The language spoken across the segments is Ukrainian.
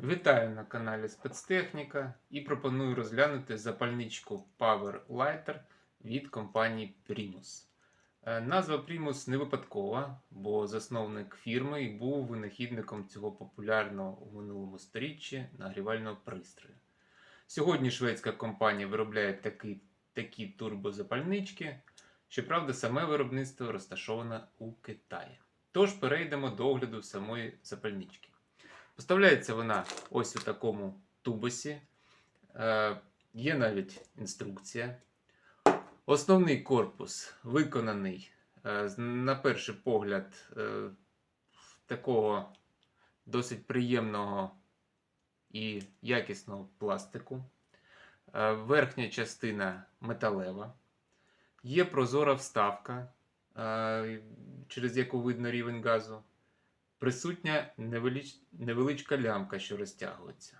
Вітаю на каналі Спецтехніка і пропоную розглянути запальничку Power Lighter від компанії Primus. Е, Назва Primus не випадкова, бо засновник фірми і був винахідником цього популярного у минулому сторіччі нагрівального пристрою. Сьогодні шведська компанія виробляє такі, такі турбозапальнички, щоправда, саме виробництво розташоване у Китаї. Тож перейдемо до огляду самої запальнички. Поставляється вона ось у такому тубусі. Е, є навіть інструкція. Основний корпус виконаний, е, на перший погляд, е, такого досить приємного і якісного пластику. Е, верхня частина металева. Є прозора вставка, е, через яку видно рівень газу. Присутня невелич... невеличка лямка, що розтягується.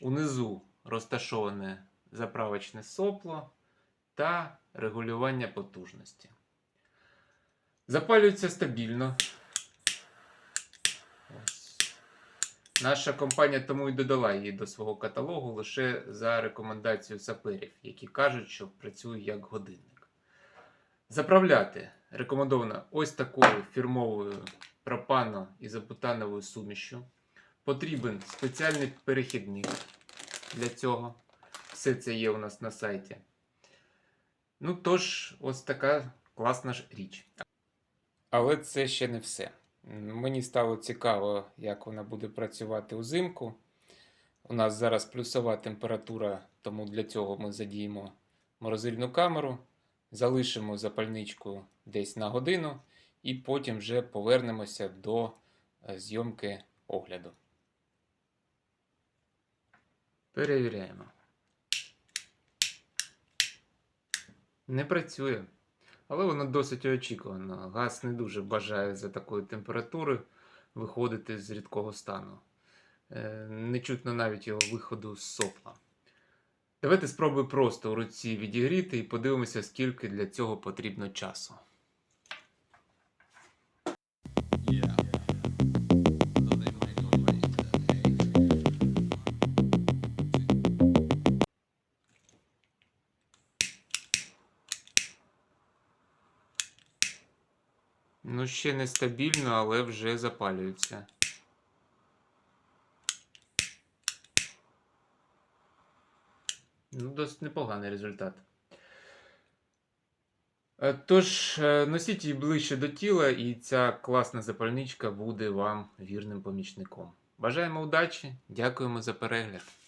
Унизу розташоване заправочне сопло та регулювання потужності. Запалюється стабільно. Ось. Наша компанія тому і додала її до свого каталогу лише за рекомендацією саперів, які кажуть, що працює як годинник. Заправляти рекомендовано ось такою фірмовою пропано ізобутановою сумішю. Потрібен спеціальний перехідник для цього. Все це є у нас на сайті. Ну тож, ось така класна ж річ. Але це ще не все. Мені стало цікаво, як вона буде працювати узимку. У нас зараз плюсова температура, тому для цього ми задіємо морозильну камеру, залишимо запальничку десь на годину і потім вже повернемося до е, зйомки огляду. Перевіряємо. Не працює. Але воно досить очікувано. Газ не дуже бажає за такої температури виходити з рідкого стану. Е, Не чутно навіть його виходу з сопла. Давайте спробуємо просто у руці відігріти і подивимося, скільки для цього потрібно часу. Ну, ще не стабільно, але вже запалюється. Ну, досить непоганий результат. Е, Тож, е, носіть її ближче до тіла, і ця класна запальничка буде вам вірним помічником. Бажаємо удачі, дякуємо за перегляд.